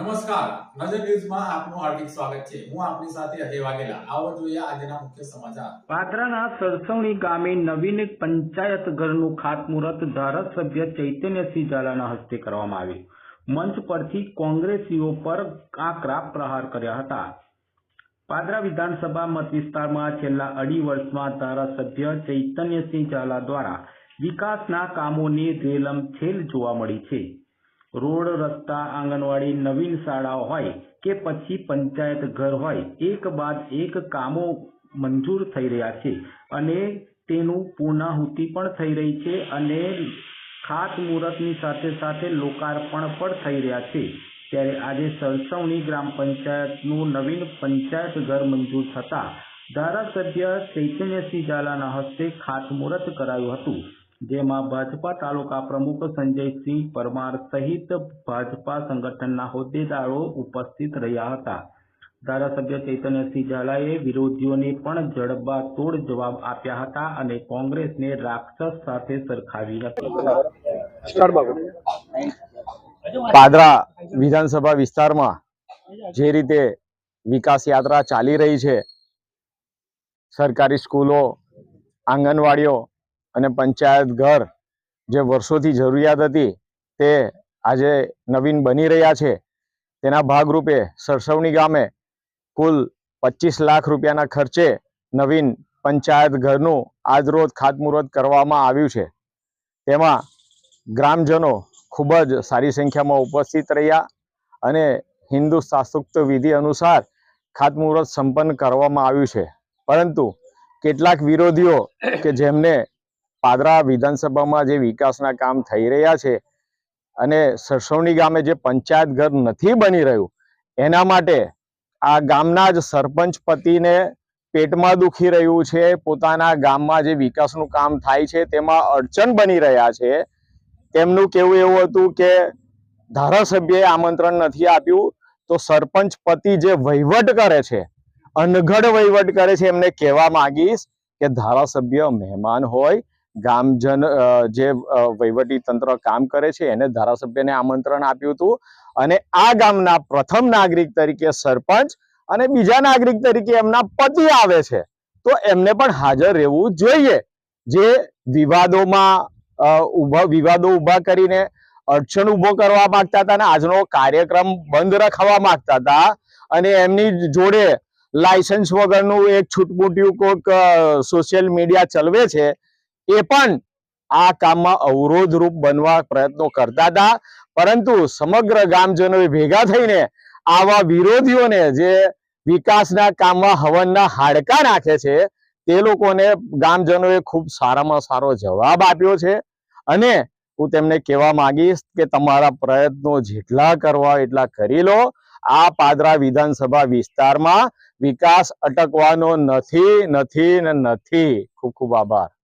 નમસ્કાર. નજર ન્યૂઝમાં આપનું હાર્દિક સ્વાગત છે. હું આપની સાથે અજય વાઘેલા. આવો જોઈએ આજના મુખ્ય સમાચાર. પાદરાના સરસવણી ગામે નવીન પંચાયત ઘરનું ખાતમુહૂર્ત ધારાસભ્ય ચૈતન્યસિંહ ઝાલાના હસ્તે કરવામાં આવ્યું. મંચ પરથી કોંગ્રેસીઓ પર આકરા પ્રહાર કર્યા હતા. પાદરા વિધાનસભા મત વિસ્તારમાં છેલ્લા અઢી વર્ષમાં ધારાસભ્ય ચૈતન્યસિંહ ઝાલા દ્વારા વિકાસના કામોની રેલમછેલ જોવા મળી છે. રોડ રસ્તા આંગણવાડી નવીન શાળાઓ હોય કે પછી પંચાયત ઘર હોય, એક બાદ એક કામો મંજૂર થઈ રહ્યા છે અને તેનું પૂર્ણાહુતિ પણ થઈ રહી છે અને ખાતમુહૂર્તની સાથે સાથે લોકાર્પણ પણ થઈ રહ્યા છે. ત્યારે આજે સરસવણી ગ્રામ પંચાયતનું નવીન પંચાયત ઘર મંજૂર થતા ધારાસભ્ય ચૈતન્યસિંહ ઝાલાના હસ્તે ખાતમુહૂર્ત કરાયું હતું. જેમાં ભાજપા તાલુકા પ્રમુખ સંજયસિંહ પરમાર સહિત ભાજપા સંગઠનના હોદ્દેદારો ઉપસ્થિત રહ્યા હતા. ધારાસભ્ય ચૈતન્યસિંહ ઝાલાએ વિરોધીઓને પણ જડબાતોડ જવાબ આપ્યા હતા અને કોંગ્રેસને રાક્ષસ સાથે સરખાવી હતી. પાદરા વિધાનસભા વિસ્તારમાં જે રીતે વિકાસ યાત્રા ચાલી રહી છે સરકારી સ્કૂલો આંગણવાડીઓ અને પંચાયત ઘર જે વર્ષોથી જરૂરિયાત હતી તે આજે નવીન બની રહ્યા છે. તેના ભાગરૂપે સરસવણી ગામે કુલ પચીસ લાખ રૂપિયાના ખર્ચે નવીન પંચાયત ઘરનું આજરોજ ખાતમુહૂર્ત કરવામાં આવ્યું છે. તેમાં ગ્રામજનો ખૂબ જ સારી સંખ્યામાં ઉપસ્થિત રહ્યા અને હિન્દુ શાસ્ત્રોક્ત વિધિ અનુસાર ખાતમુહૂર્ત સંપન્ન કરવામાં આવ્યું છે. પરંતુ કેટલાક વિરોધીઓ કે જેમને પાદરા વિધાનસભામાં જે વિકાસના કામ થઈ રહ્યા છે અને સરસવણી ગામે જે પંચાયત ઘર નથી બની રહ્યું, એના માટે આ ગામના જ સરપંચ પતિને પેટમાં દુખી રહ્યું છે, પોતાના ગામમાં જે વિકાસનું કામ થાય છે તેમાં અડચણ બની રહ્યા છે. તેમનું કેવું એવું હતું કે ધારાસભ્યએ આમંત્રણ નથી આપ્યું, તો સરપંચ પતિ જે વહીવટ કરે છે અનગઢ વહીવટ કરે છે એમને કહેવા માંગીશ કે ધારાસભ્ય મહેમાન હોય ગામજન જે વહીવટી તંત્ર કામ કરે છે, એને ધારાસભ્યને આમંત્રણ આપ્યું હતું. અને આ ગામના પ્રથમ નાગરિક તરીકે સરપંચ અને બીજા નાગરિક તરીકે એમના પતિ આવે છે. તો એમને પણ હાજર રહેવું જોઈએ. જે વિવાદોમાં વિવાદો ઊભા કરીને અડચણ ઊભો કરવા માંગતા હતા અને આજનો કાર્યક્રમ બંધ રખાવા માંગતા હતા અને એમની જોડે લાયસન્સ વગરનું એક છૂટમૂટિયું કોઈક સોશિયલ મીડિયા ચલવે છે એ પણ આ કામમાં અવરોધરૂપ બનવા પ્રયત્નો કરતા હતા. પરંતુ સમગ્ર ગામજનોએ ભેગા થઈને આવા વિરોધીઓને જે વિકાસના કામમાં હવનના હાડકા નાખે છે, તે લોકોને ગામજનોએ ખૂબ સારામાં સારો જવાબ આપ્યો છે. અને હું તેમને કહેવા માંગીશ કે તમારા પ્રયત્નો જેટલા કરવા એટલા કરી લો. આ પાદરા વિધાનસભા વિસ્તારમાં વિકાસ અટકવાનો નથી નથી ને નથી. ખૂબ ખૂબ આભાર.